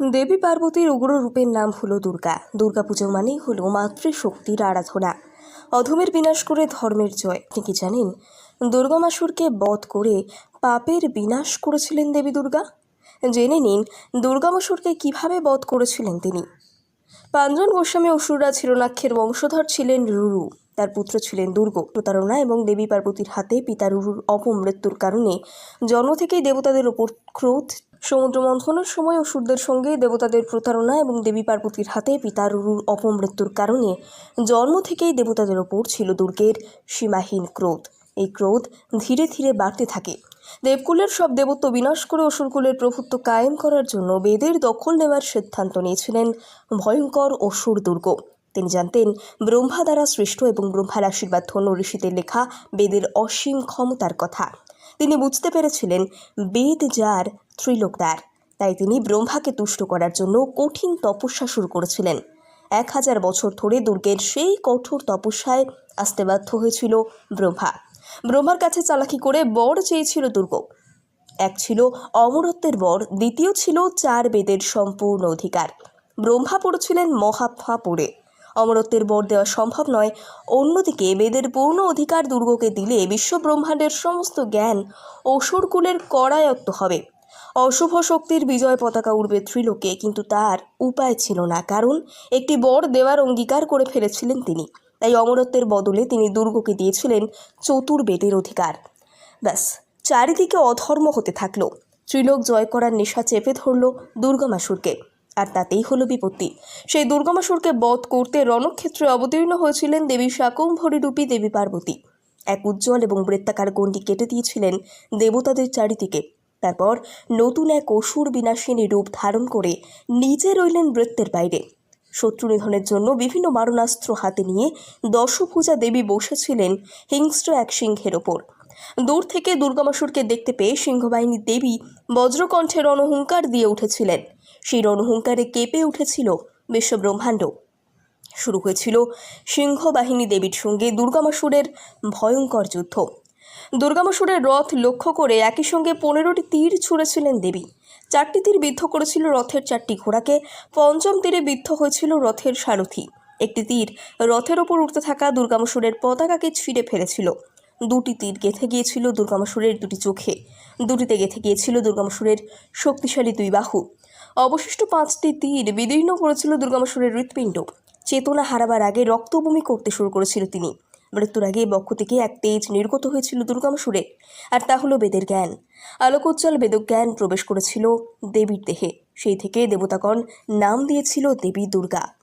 দেবী পার্বতীর উগ্র রূপের নাম হলো দুর্গা। দুর্গাপুজো মানেই হলো মাতৃশক্তির আরাধনা। অধমের বিনাশ করে ধর্মের জয়। আপনি কি জানেন দুর্গামাসুরকে বধ করে পাপের বিনাশ করেছিলেন দেবী দুর্গা? জেনে নিন দুর্গামাসুরকে কীভাবে বধ করেছিলেন তিনি? পাঞ্জন গোস্বামী অসুররা চিরনাক্ষের বংশধর ছিলেন রুরু। তার পুত্র ছিলেন দুর্গ। প্রতারণা এবং দেবী পার্বতীর হাতে পিতা রুরুর অপমৃত্যুর কারণে জন্ম থেকেই দেবতাদের ওপর ক্রোধ সমুদ্র মন্থনের সময় অসুরদের সঙ্গে দেবতাদের প্রতারণা এবং দেবী পার্বতীর হাতে পিতা রুরুর অপমৃত্যুর কারণে জন্ম থেকেই দেবতাদের ওপর ছিল দুর্গের সীমাহীন ক্রোধ। এই ক্রোধ ধীরে ধীরে বাড়তে থাকে। দেবকুলের সব দেবত্ব বিনাশ করে অসুরকুলের প্রভুত্ব কায়েম করার জন্য বেদের দখল নেওয়ার সিদ্ধান্ত নিয়েছিলেন ভয়ঙ্কর অসুর দুর্গ। তিনি জানতেন, ব্রহ্মা দ্বারা সৃষ্ট এবং ব্রহ্মার আশীর্বাদ ধন্য ঋষিদের লেখা বেদের অসীম ক্ষমতার কথা। তিনি বুঝতে পেরেছিলেন, বেদ যার ত্রিলোকদার তাই তিনি ব্রহ্মাকে তুষ্ট করার জন্য কঠিন তপস্যা শুরু করেছিলেন। এক হাজার বছর ধরে দুর্গের সেই কঠোর তপস্যায় আসতে বাধ্য হয়েছিল ব্রহ্মা। ব্রহ্মার কাছে চালাকি করে বর চেয়েছিল দুর্গ এক ছিল অমরত্বের বর, দ্বিতীয় ছিল চার বেদের সম্পূর্ণ অধিকার। ব্রহ্মা পড়েছিলেন মহাফা পড়ে অমরত্বের বর দেওয়া সম্ভব নয়। অন্যদিকে বেদের পূর্ণ অধিকার দুর্গকে দিলে বিশ্ব ব্রহ্মাণ্ডের সমস্ত জ্ঞান অসুরকুলের করায়ত্ত হবে। অশুভ শক্তির বিজয় পতাকা উড়বে ত্রিলোকে, কিন্তু তার উপায় ছিল না, কারণ একটি বর দেওয়ার অঙ্গীকার করে ফেলেছিলেন তিনি। তাই অমরত্বের বদলে তিনি দুর্গকে দিয়েছিলেন চতুর্বেদের অধিকার। ব্যাস, চারিদিকে অধর্ম হতে থাকল। ত্রিলোক জয় করার নেশা চেপে ধরল দুর্গামাসুরকে। আর তাতেই হলো বিপত্তি। সেই দুর্গামাসুরকে বধ করতে রণক্ষেত্রে অবতীর্ণ হয়েছিলেন দেবী শাকম্ভরী রূপী দেবী পার্বতী। এক উজ্জ্বল এবং বৃত্তাকার গণ্ডি কেটে দিয়েছিলেন দেবতাদের চারিদিকে। তারপর নতুন এক অসুর বিনাশিনী রূপ ধারণ করে নিজে রইলেন বৃত্তের বাইরে। শত্রু নিধনের জন্য বিভিন্ন মারণাস্ত্র হাতে নিয়ে দশভূজা দেবী বসেছিলেন হিংস্র এক সিংহের ওপর। দূর থেকে দুর্গামাসুরকে দেখতে পেয়ে সিংহবাহিনী দেবী বজ্রকণ্ঠে রণহুঙ্কার দিয়ে উঠেছিলেন। সেই রণহুঙ্কারে কেঁপে উঠেছিল বিশ্বব্রহ্মাণ্ড। শুরু হয়েছিল সিংহবাহিনী দেবীর সঙ্গে দুর্গামাসুরের ভয়ঙ্কর যুদ্ধ। দুর্গামাসুরের রথ লক্ষ্য করে একই সঙ্গে পনেরোটি তীর ছুঁড়েছিলেন দেবী। চারটি তীর বিদ্ধ করেছিল রথের চারটি ঘোড়াকে। পঞ্চম তীরে বিদ্ধ হয়েছিল রথের সারথি। একটি তীর রথের ওপর উঠতে থাকা দুর্গামাসুরের পতাকাকে ছিঁড়ে ফেলেছিল। দুটি তীর গেঁথে গিয়েছিল দুর্গামাসুরের দুটি চোখে। দুটিতে গেঁথে গিয়েছিল দুর্গামাসুরের শক্তিশালী দুই বাহু। অবশিষ্ট পাঁচটি তীর বিদীর্ণ করেছিল দুর্গামাসুরের হৃৎপিণ্ড। চেতনা হারাবার আগে রক্তবমি করতে শুরু করেছিল তিনি। মৃত্যুর আগে বক্ষ থেকে এক তেজ নির্গত হয়েছিল দুর্গামাসুরে আর তা হলো বেদের জ্ঞান। আলোকোজ্জ্বল বেদজ্ঞান প্রবেশ করেছিল দেবীর দেহে। সেই থেকে দেবতাগণ নাম দিয়েছিল দেবী দুর্গা।